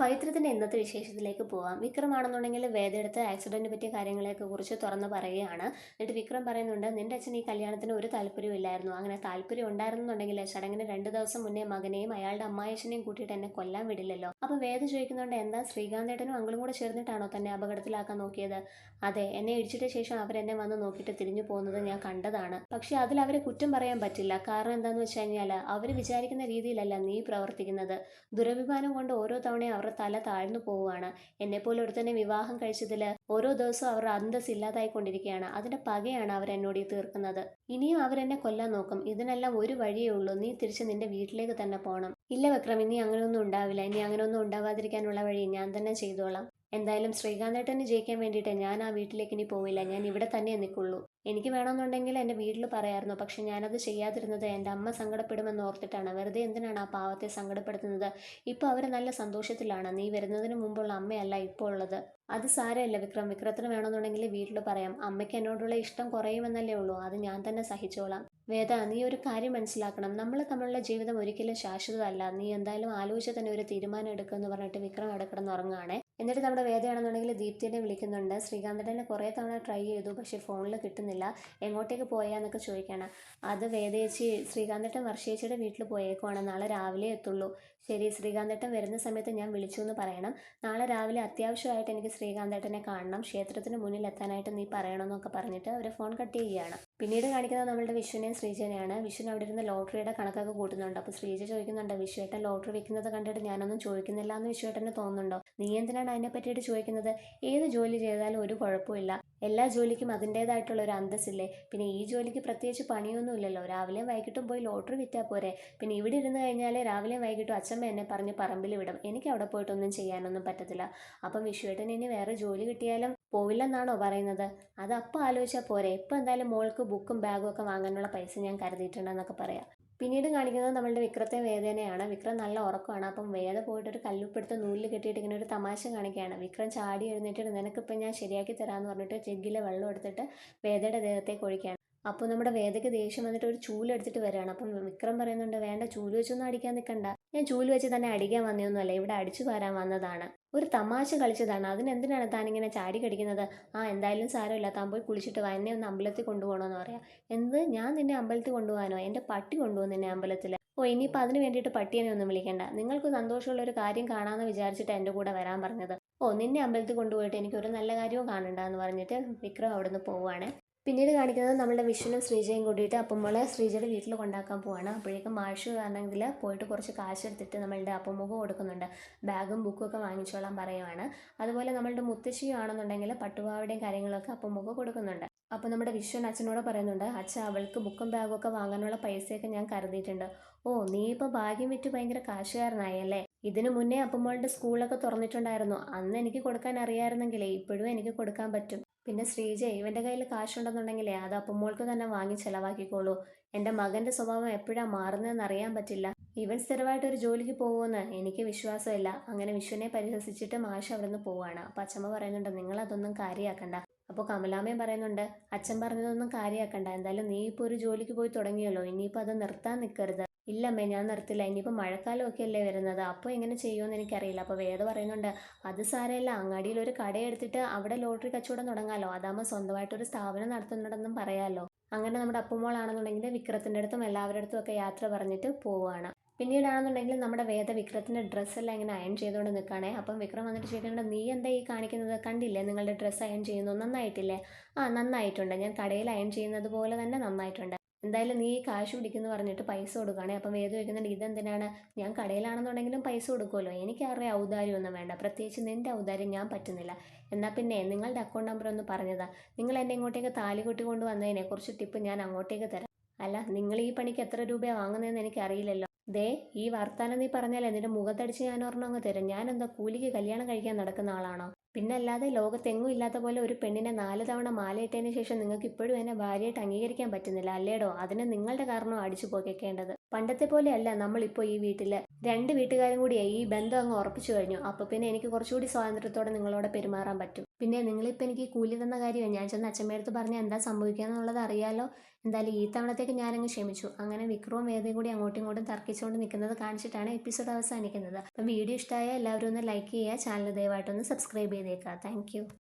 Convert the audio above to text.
പവിത്രത്തിന്റെ ഇന്നത്തെ വിശേഷത്തിലേക്ക് പോവാം. വിക്രമാണെന്നുണ്ടെങ്കിൽ വേദയെടുത്ത് ആക്സിഡന്റ് പറ്റിയ കാര്യങ്ങളെയൊക്കെ കുറിച്ച് തുറന്ന് പറയുകയാണ്. എന്നിട്ട് വിക്രം പറയുന്നുണ്ട് നിന്റെ അച്ഛൻ ഈ കല്യാണത്തിന് ഒരു താല്പര്യവും ഇല്ലായിരുന്നു. അങ്ങനെ താല്പര്യം ഉണ്ടായിരുന്നുണ്ടെങ്കിൽ ചടങ്ങിന് രണ്ട് ദിവസം മുന്നേ മകനെയും അയാളുടെ അമ്മായച്ഛനെയും കൂട്ടിയിട്ട് എന്നെ കൊല്ലാൻ വിടില്ലല്ലോ. അപ്പോൾ വേദ ചോദിക്കുന്നുണ്ട് എന്താ ശ്രീകാന്തേട്ടനും അങ്ങളും കൂടെ ചേർന്നിട്ടാണോ തന്നെ അപകടത്തിലാക്കാൻ നോക്കിയത്? അതെ എന്നെ ഇടിച്ചിട്ട ശേഷം അവരെന്നെ വന്ന് നോക്കിയിട്ട് തിരിഞ്ഞു പോകുന്നത് ഞാൻ കണ്ടതാണ്. പക്ഷേ അതിൽ അവരെ കുറ്റം പറയാൻ പറ്റില്ല. കാരണം എന്താണെന്ന് വെച്ച് കഴിഞ്ഞാൽ അവർ വിചാരിക്കുന്ന രീതിയിലല്ല നീ പ്രവർത്തിക്കുന്നത്. ദുരഭിമാനം കൊണ്ട് ഓരോ തവണയും തല താഴ്ന്നു പോവുകയാണ്. എന്നെപ്പോലെ ഒരുത്തനെ വിവാഹം കഴിച്ചതിൽ ഓരോ ദിവസവും അവർ അന്തസ് ഇല്ലാതായിക്കൊണ്ടിരിക്കുകയാണ്. അതിന്റെ പകയാണ് അവർ എന്നോട് ഈ തീർക്കുന്നത്. ഇനിയും അവരെന്നെ കൊല്ലാൻ നോക്കും. ഇതിനെല്ലാം ഒരു വഴിയേ ഉള്ളൂ. നീ തിരിച്ച് നിന്റെ വീട്ടിലേക്ക് തന്നെ പോകണം ഇല്ല വിക്രം ഇനി അങ്ങനെയൊന്നും ഉണ്ടാവില്ല. ഇനി അങ്ങനെയൊന്നും ഉണ്ടാവാതിരിക്കാനുള്ള വഴി ഞാൻ തന്നെ ചെയ്തോളാം. എന്തായാലും ശ്രീകാന്തേട്ടന് ജയിക്കാൻ വേണ്ടിയിട്ട് ഞാൻ ആ വീട്ടിലേക്ക് ഇനി പോവില്ല. ഞാൻ ഇവിടെ തന്നെ നിൽക്കുള്ളൂ. എനിക്ക് വേണമെന്നുണ്ടെങ്കിൽ എന്റെ വീട്ടിൽ പറയായിരുന്നു. പക്ഷെ ഞാനത് ചെയ്യാതിരുന്നത് എന്റെ അമ്മ സങ്കടപ്പെടുമെന്ന് ഓർത്തിട്ടാണ്. വെറുതെ എന്തിനാണ് ആ പാവത്തെ സങ്കടപ്പെടുത്തുന്നത്? ഇപ്പോൾ അവർ നല്ല സന്തോഷത്തിലാണ്. നീ വരുന്നതിന് മുമ്പുള്ള അമ്മയല്ല ഇപ്പോൾ ഉള്ളത്. അത് സാരമില്ല വിക്രം. വിക്രത്തിന് വേണമെന്നുണ്ടെങ്കിൽ വീട്ടിൽ പറയാം. അമ്മയ്ക്ക് എന്നോടുള്ള ഇഷ്ടം കുറയുമെന്നല്ലേ ഉള്ളൂ. അത് ഞാൻ തന്നെ സഹിച്ചോളാം. വേദ നീ ഒരു കാര്യം മനസ്സിലാക്കണം. നമ്മൾ തമ്മിലുള്ള ജീവിതം ഒരിക്കലും ശാശ്വതമല്ല. നീ എന്തായാലും ആലോചിച്ച് തന്നെ ഒരു തീരുമാനം എടുക്കുമെന്ന് പറഞ്ഞിട്ട് വിക്രം അവിടെ കിടന്ന് ഉറങ്ങുകയാണേ എന്നിട്ട് നമ്മുടെ വേദയാണെന്നുണ്ടെങ്കിൽ ദീപ്തിനെ വിളിക്കുന്നുണ്ട്. ശ്രീകാന്തനെ കുറേ തവണ ട്രൈ ചെയ്തു പക്ഷേ ഫോണിൽ കിട്ടുന്നില്ല. എങ്ങോട്ടേക്ക് പോയാന്നൊക്കെ ചോദിക്കണം. അത് വേദയേച്ചി ശ്രീകാന്തട്ടൻ വർഷേച്ചിയുടെ വീട്ടിൽ പോയേക്കുവാണ്. നാളെ രാവിലെ എത്തുള്ളൂ. ശരി ശ്രീകാന്തട്ടൻ വരുന്ന സമയത്ത് ഞാൻ വിളിച്ചു എന്ന് പറയണം. നാളെ രാവിലെ അത്യാവശ്യമായിട്ട് എനിക്ക് ശ്രീകാന്തട്ടനെ കാണണം. ക്ഷേത്രത്തിന് മുന്നിൽ എത്താനായിട്ട് നീ പറയണമെന്നൊക്കെ പറഞ്ഞിട്ട് അവർ ഫോൺ കട്ട് ചെയ്യുകയാണ്. പിന്നീട് കാണിക്കുന്നത് നമ്മളുടെ വിഷുവിനെയും ശ്രീജനെയാണ്. വിഷുവിന് അവിടെ ഇരുന്ന് ലോട്ടറിയുടെ കണക്കൊക്കെ കൂട്ടുന്നുണ്ട്. അപ്പോൾ ശ്രീജ ചോദിക്കുന്നുണ്ട് വിഷുവേട്ടൻ ലോട്ടറി വെക്കുന്നത് കണ്ടിട്ട് ഞാനൊന്നും ചോദിക്കുന്നില്ല എന്ന് വിഷുവേട്ടന് തോന്നുന്നുണ്ടോ? നീ എന്തിനാണ് അതിനെ പറ്റിയിട്ട് ചോദിക്കുന്നത്? ഏത് ജോലി ചെയ്താലും ഒരു കുഴപ്പമില്ല എല്ലാ ജോലിക്കും അതിന്റേതായിട്ടുള്ള ഒരു അന്തസ്സില്ലേ? പിന്നെ ഈ ജോലിക്ക് പ്രത്യേകിച്ച് പണിയൊന്നുമില്ലല്ലോ രാവിലെയും വൈകിട്ടും പോയി ലോട്ടറി വിറ്റാൽ പോരെ. പിന്നെ ഇവിടെ ഇരുന്ന് കഴിഞ്ഞാൽ രാവിലെയും വൈകിട്ടും അച്ഛമ്മ എന്നെ പറഞ്ഞ് പറമ്പിൽ വിടും. എനിക്ക് അവിടെ പോയിട്ടൊന്നും ചെയ്യാനൊന്നും പറ്റത്തില്ല. അപ്പം വിഷുവേട്ടൻ ഇനി വേറെ ജോലി കിട്ടിയാലും പോവില്ലെന്നാണോ പറയുന്നത്? അത് അപ്പോൾ ആലോചിച്ചാൽ പോരെ. ഇപ്പം എന്തായാലും മോൾക്ക് ബുക്കും ബാഗും ഒക്കെ വാങ്ങാനുള്ള പൈസ ഞാൻ കരുതിയിട്ടുണ്ടെന്നൊക്കെ പറയാം. പിന്നീട് കാണിക്കുന്നത് നമ്മളുടെ വിക്രത്തെ വേദനയാണ്. വിക്രം നല്ല ഉറക്കമാണ്. അപ്പം വേദ പോയിട്ട് ഒരു കല്ലുപ്പെടുത്ത് നൂലിൽ കെട്ടിയിട്ട് ഇങ്ങനെ ഒരു തമാശ കാണിക്കുകയാണ്. വിക്രം ചാടി എഴുന്നേറ്റിട്ട് നിനക്കിപ്പം ഞാൻ ശരിയാക്കി തരാമെന്ന് പറഞ്ഞിട്ട് ജഗ്ഗിലെ വെള്ളം എടുത്തിട്ട് വേദയുടെ ദേഹത്തേക്ക് ഒഴിക്കുകയാണ്. അപ്പോൾ നമ്മുടെ വേദയ്ക്ക് ദേഷ്യം വന്നിട്ട് ഒരു ചൂലെടുത്തിട്ട് വരികയാണ്. അപ്പം വിക്രം പറയുന്നുണ്ട് വേണ്ട ചൂൽ വെച്ചൊന്നും അടിക്കാൻ നിൽക്കണ്ട ഞാൻ ചൂൽ വെച്ച് തന്നെ അടിക്കാൻ വന്നതൊന്നുമല്ല ഇവിടെ അടിച്ചു വരാൻ വന്നതാണ്. ഒരു തമാശ കളിച്ചതാണ്. അതിനെന്തിനാണ് താൻ ഇങ്ങനെ ചാടി കടിക്കുന്നത്? ആ എന്തായാലും സാരമില്ല. താൻ പോയി കുളിച്ചിട്ട് വാ. എന്നെ ഒന്ന് അമ്പലത്തിൽ കൊണ്ടുപോകണമെന്ന് പറയാം. എന്ത്? ഞാൻ നിന്നെ അമ്പലത്തിൽ കൊണ്ടുപോകാനോ? എന്റെ പട്ടി കൊണ്ടുപോകും നിന്നെ അമ്പലത്തിൽ ഓ ഇനിയിപ്പോൾ അതിന് വേണ്ടിയിട്ട് പട്ടിയെ ഒന്നും വിളിക്കണ്ട. നിങ്ങൾക്ക് സന്തോഷമുള്ള ഒരു കാര്യം കാണാമെന്ന് വിചാരിച്ചിട്ട് എന്റെ കൂടെ വരാൻ പറഞ്ഞത്. ഓ നിന്നെ അമ്പലത്തിൽ കൊണ്ടുപോയിട്ട് എനിക്കൊരു നല്ല കാര്യവും കാണണ്ട എന്ന് പറഞ്ഞിട്ട് വിക്രം അവിടുന്ന് പോവുകയാണ് പിന്നീട് കാണിക്കുന്നത് നമ്മുടെ വിഷ്ണുവും ശ്രീജയും കൂടിയിട്ട് അപ്പമ്മളെ ശ്രീജയുടെ വീട്ടിൽ കൊണ്ടാക്കാൻ പോവാണ്. അപ്പോഴേക്കും മാഷ് ആണെങ്കിൽ പോയിട്ട് കുറച്ച് കാശ് എടുത്തിട്ട് നമ്മളുടെ അപ്പമ്മക്ക് കൊടുക്കുന്നുണ്ട്. ബാഗും ബുക്കും ഒക്കെ വാങ്ങിച്ചോളാൻ പറയുവാണ്. അതുപോലെ നമ്മളുടെ മുത്തശ്ശിയും ആണെന്നുണ്ടെങ്കിൽ പട്ടുപാവടയും കാര്യങ്ങളൊക്കെ അപ്പമ്മക്ക് കൊടുക്കുന്നുണ്ട്. അപ്പോൾ നമ്മുടെ വിശ്വൻ അച്ഛനോട് പറയുന്നുണ്ട് അച്ഛൻ അവൾക്ക് ബുക്കും ബാഗും ഒക്കെ വാങ്ങാനുള്ള പൈസയൊക്കെ ഞാൻ കരുതിയിട്ടുണ്ട്. ഓ നീ ഇപ്പോൾ ഭാഗ്യം വിറ്റ് ഭയങ്കര കാശുകാരനായല്ലേ? ഇതിനു മുന്നേ അപ്പമ്മളുടെ സ്കൂളൊക്കെ തുറന്നിട്ടുണ്ടായിരുന്നു. അന്ന് എനിക്ക് കൊടുക്കാൻ അറിയായിരുന്നെങ്കിലേ ഇപ്പോഴും എനിക്ക് കൊടുക്കാൻ പറ്റും. പിന്നെ ശ്രീജ ഇവന്റെ കയ്യിൽ കാശുണ്ടെന്നുണ്ടെങ്കിലേ അത് അപ്പമ്മോൾക്ക് തന്നെ വാങ്ങി ചെലവാക്കിക്കോളൂ. എന്റെ മകന്റെ സ്വഭാവം എപ്പോഴാണ് മാറുന്നതെന്ന് അറിയാൻ പറ്റില്ല. ഇവൻ സ്ഥിരമായിട്ട് ഒരു ജോലിക്ക് പോകുമെന്ന് എനിക്ക് വിശ്വാസമില്ല. അങ്ങനെ വിശ്വനെ പരിഹസിച്ചിട്ട് മാഷ് അവിടുന്ന് പോവാണ്. അപ്പം അച്ഛമ്മ പറയുന്നുണ്ട് നിങ്ങൾ അതൊന്നും കാര്യമാക്കണ്ട അപ്പോൾ കമലാമ്മയും പറയുന്നുണ്ട് അച്ഛൻ പറഞ്ഞതൊന്നും കാര്യമാക്കണ്ട എന്തായാലും നീ ഇപ്പോൾ ഒരു ജോലിക്ക് പോയി തുടങ്ങിയല്ലോ. ഇനിയിപ്പോൾ അത് നിർത്താൻ നിൽക്കരുത് ഇല്ലമ്മേ ഞാൻ നിർത്തില്ല. ഇനിയിപ്പോൾ മഴക്കാലമൊക്കെ അല്ലേ വരുന്നത്. അപ്പോൾ എങ്ങനെ ചെയ്യുമെന്ന് എനിക്കറിയില്ല. അപ്പോൾ വേദ പറയുന്നുണ്ട് അത് സാരമില്ല. അങ്ങാടിയിൽ ഒരു കടയെടുത്തിട്ട് അവിടെ ലോട്ടറി കച്ചവടം തുടങ്ങാമല്ലോ അതാകുമ്പോൾ സ്വന്തമായിട്ടൊരു സ്ഥാപനം നടത്തുന്നുണ്ടെന്നും പറയാമല്ലോ അങ്ങനെ നമ്മുടെ അപ്പുമോളാണെന്നുണ്ടെങ്കിൽ വിക്രത്തിന്റെ അടുത്തും എല്ലാവരുടെ അടുത്തും ഒക്കെ യാത്ര പറഞ്ഞിട്ട് പോവുകയാണ്. പിന്നീടാണെന്നുണ്ടെങ്കിൽ നമ്മുടെ വേദ വിക്രത്തിന്റെ ഡ്രസ്സെല്ലാം ഇങ്ങനെ അയൺ ചെയ്തുകൊണ്ട് നിൽക്കുകയാണേ. അപ്പം വിക്രം വന്നിട്ട് ചോദിക്കേണ്ട നീ എന്താ ഈ കാണിക്കുന്നത്? കണ്ടില്ലേ? നിങ്ങളുടെ ഡ്രസ്സ് അയൺ ചെയ്യുന്നു. നന്നായിട്ടില്ലേ? ആ നന്നായിട്ടുണ്ട്. ഞാൻ കടയിൽ അയൺ ചെയ്യുന്നത് പോലെ തന്നെ നന്നായിട്ടുണ്ട്. എന്തായാലും നീ കാശ് പിടിക്കുന്നു പറഞ്ഞിട്ട് പൈസ കൊടുക്കുകയാണെ. അപ്പം വേദ ചോദിക്കുന്നുണ്ട് ഇതെന്തിനാണ്? ഞാൻ കടയിലാണെന്നുണ്ടെങ്കിലും പൈസ കൊടുക്കുമല്ലോ എനിക്ക് ഔദാര്യം ഒന്നും വേണ്ട. പ്രത്യേകിച്ച് നിന്റെ ഔദാര്യം ഞാൻ പറ്റുന്നില്ല. എന്നാൽ പിന്നെ നിങ്ങളുടെ അക്കൗണ്ട് നമ്പർ ഒന്ന് പറഞ്ഞതാ. നിങ്ങൾ എന്നെ ഇങ്ങോട്ടേക്ക് താലി കൊട്ടി വന്നതിനെ കുറച്ച് ടിപ്പ് ഞാൻ അങ്ങോട്ടേക്ക് തരാം. അല്ല നിങ്ങൾ ഈ പണിക്ക് എത്ര രൂപയാണ് വാങ്ങുന്നതെന്ന് എനിക്കറിയില്ലല്ലോ. ദേ ഈ വർത്താനം നീ പറഞ്ഞാൽ എന്നിട്ട് മുഖത്തടിച്ച് ഞാൻ ഒരെണ്ണം അങ്ങ് തരും. ഞാനെന്താ കൂലിക്ക് കല്യാണം കഴിക്കാൻ നടക്കുന്ന ആളാണോ? പിന്നെ അല്ലാതെ ലോകത്തെങ്ങും ഇല്ലാത്ത പോലെ ഒരു പെണ്ണിനെ നാല് തവണ മാലയിട്ടതിന് ശേഷം നിങ്ങൾക്ക് ഇപ്പോഴും എന്നെ ഭാര്യയായിട്ട് അംഗീകരിക്കാൻ പറ്റുന്നില്ല അല്ലേടോ? അതിന് നിങ്ങളുടെ കാരണം അടിച്ചു പോകേണ്ടത് പണ്ടത്തെ പോലെയല്ല നമ്മളിപ്പോൾ ഈ വീട്ടിൽ രണ്ട് വീട്ടുകാരും കൂടിയായി ഈ ബന്ധം അങ്ങ് ഉറപ്പിച്ചു കഴിഞ്ഞു. അപ്പോൾ പിന്നെ എനിക്ക് കുറച്ചുകൂടി സ്വാതന്ത്ര്യത്തോടെ നിങ്ങളോട് പെരുമാറാൻ പറ്റും. പിന്നെ നിങ്ങളിപ്പോൾ എനിക്ക് കൂലി തന്ന കാര്യമാണ്. ഞാൻ ചെന്ന് അച്ഛമ്മയടുത്ത് പറഞ്ഞാൽ എന്താ സംഭവിക്കുക എന്നുള്ളത് അറിയാലോ. എന്തായാലും ഈ തവണത്തേക്ക് ഞാനങ്ങ് ക്ഷമിച്ചു. അങ്ങനെ വിക്രവും വേദയും കൂടി അങ്ങോട്ടും ഇങ്ങോട്ടും തർക്കിച്ചുകൊണ്ട് നിൽക്കുന്നത് കാണിച്ചിട്ടാണ് എപ്പിസോഡ് അവസാനിക്കുന്നത്. അപ്പം വീഡിയോ ഇഷ്ടമായ എല്ലാവരും ഒന്ന് ലൈക്ക് ചെയ്യുക ചാനൽ ദയവായിട്ടൊന്ന് സബ്സ്ക്രൈബ് ചെയ്തേക്കുക. താങ്ക്